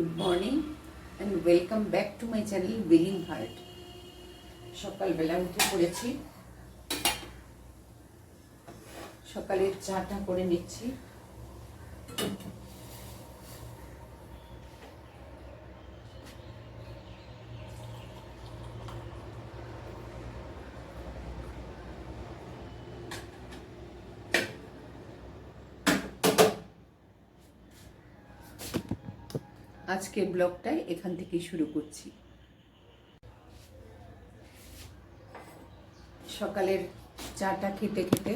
Good morning and welcome back to my channel willing heart সকালবেলা উঠে পড়েছি। সকালের চাটা করে নিচ্ছি। আজকের ব্লগটাই এখান থেকেই শুরু করছি। সকালের চাটা খেতে খেতে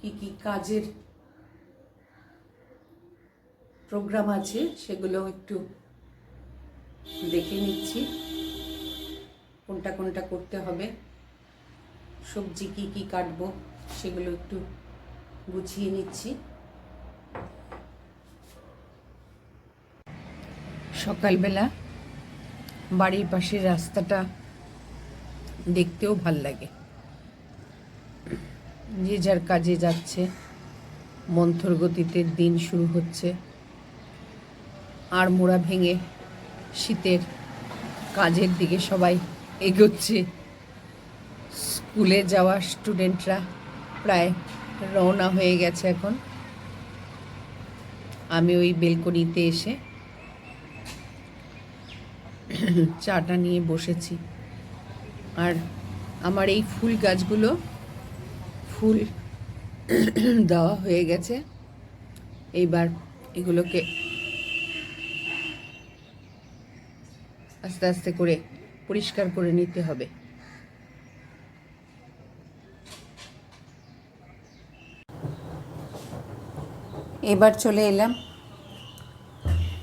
কি কি কাজের প্রোগ্রাম আছে সেগুলো একটু দেখে নিচ্ছি। কোনটা কোনটা করতে হবে, সবজি কি কি কাটবো সেগুলো একটু গুছিয়ে নিচ্ছি। সকালবেলা বাড়ির পাশের রাস্তাটা দেখতেও ভালো লাগে। যে যার কাজে যাচ্ছে মন্থর গতিতে দিন শুরু হচ্ছে। আর মোড়া ভেঙে শীতের কাজের দিকে সবাই এগোচ্ছে। স্কুলে যাওয়া স্টুডেন্টরা প্রায় রওনা হয়ে গেছে এখন। আমি ওই বেলকনিতে এসে চাটা নিয়ে বসেছি। আর আমার এই ফুল গাছগুলো ফুল দেওয়া হয়ে গেছে। এইবার এগুলোকে আস্তে আস্তে করে পরিষ্কার করে নিতে হবে। এবার চলে এলাম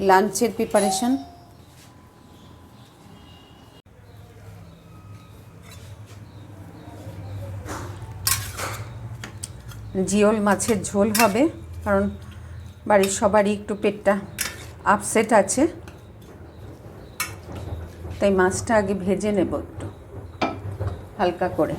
লাঞ্চের প্রিপারেশন জিওল মাছের ঝোল হবে, কারণ বাড়ির সবারই একটু পেটটা আপসেট আছে। তাই মাছটা আগে ভেজে নেব একটু, হালকা করে।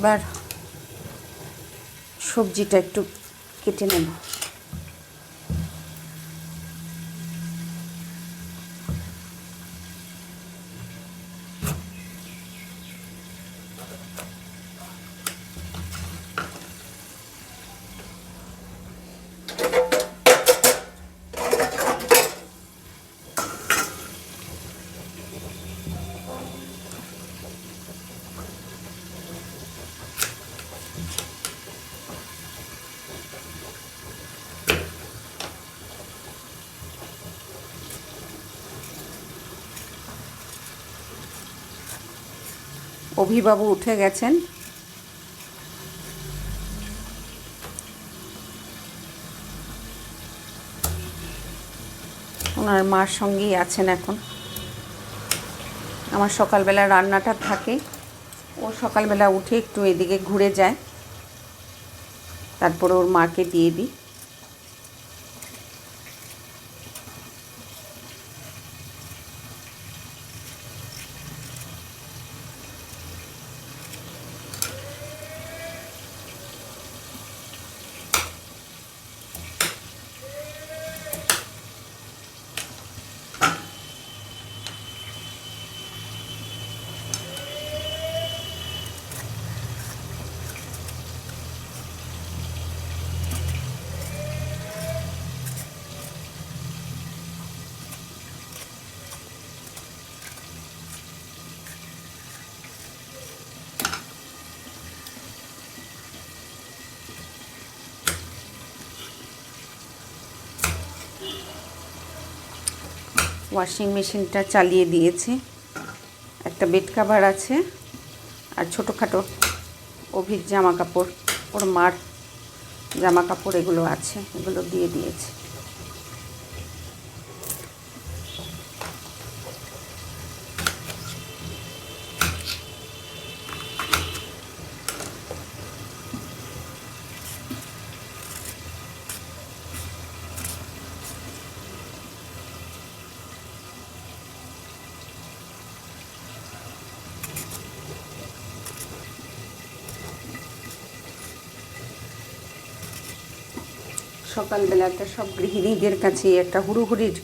এবার সবজিটা একটু কেটে নেব। অভিবাবু উঠে গেছেন। ওনার মার সঙ্গেই আছেন এখন। আমার সকালবেলা রান্নাটা থাকে। ও সকালবেলা উঠে একটু এদিকে ঘুরে যায়। তারপরে ওর মাকে দিয়ে দিই। ওয়াশিং মেশিনটা চালিয়ে দিয়েছি। একটা বেড কাভার আছে আর ছোটোখাটো অভির জামা কাপড় ওর মার জামা কাপড় এগুলো আছে, এগুলো দিয়ে দিয়েছি। সকালবেলাটা সব গৃহিণীদের কাছে একটা হুড়ুহুড়ির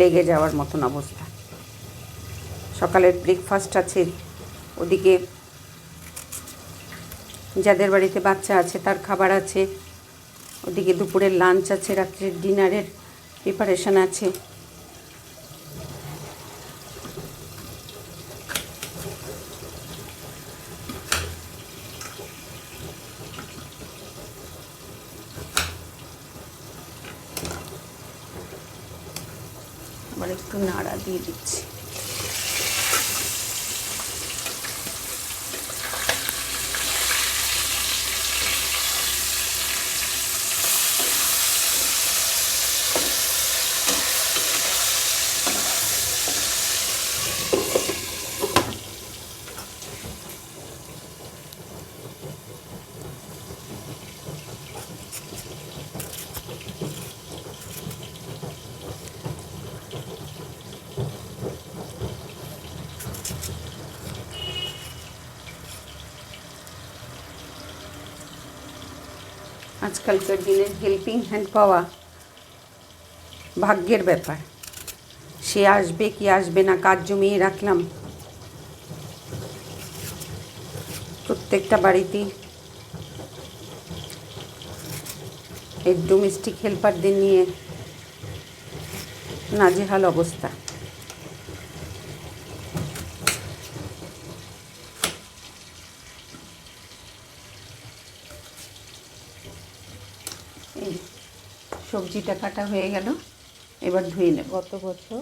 লেগে যাওয়ার মতন অবস্থা। সকালের ব্রেকফাস্ট আছে, ওদিকে যাদের বাড়িতে বাচ্চা আছে, তার খাবার আছে, ওদিকে দুপুরের লাঞ্চ আছে, রাত্রের ডিনারের প্রিপারেশন আছে। আবার একটু নাড়া দিয়ে দিচ্ছি। আজকালকার দিনে হেল্পিং হ্যান্ড পাওয়া ভাগ্যের ব্যাপার সে আসবে কি আসবে না কাজ জমিয়ে রাখলাম প্রত্যেকটা বাড়িতেই এই ডোমেস্টিক হেল্পারদের নিয়ে নাজেহাল অবস্থা এই সবজিটা কাটা হয়ে গেল, এবার ধুয়ে নেব। গত বছর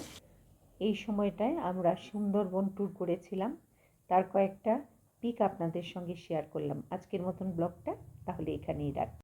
এই সময়টায় আমরা সুন্দরবন ট্যুর করেছিলাম। তার কয়েকটা পিক আপনাদের সঙ্গে শেয়ার করলাম। আজকের মতন ব্লগটা তাহলে এখানেই রাখ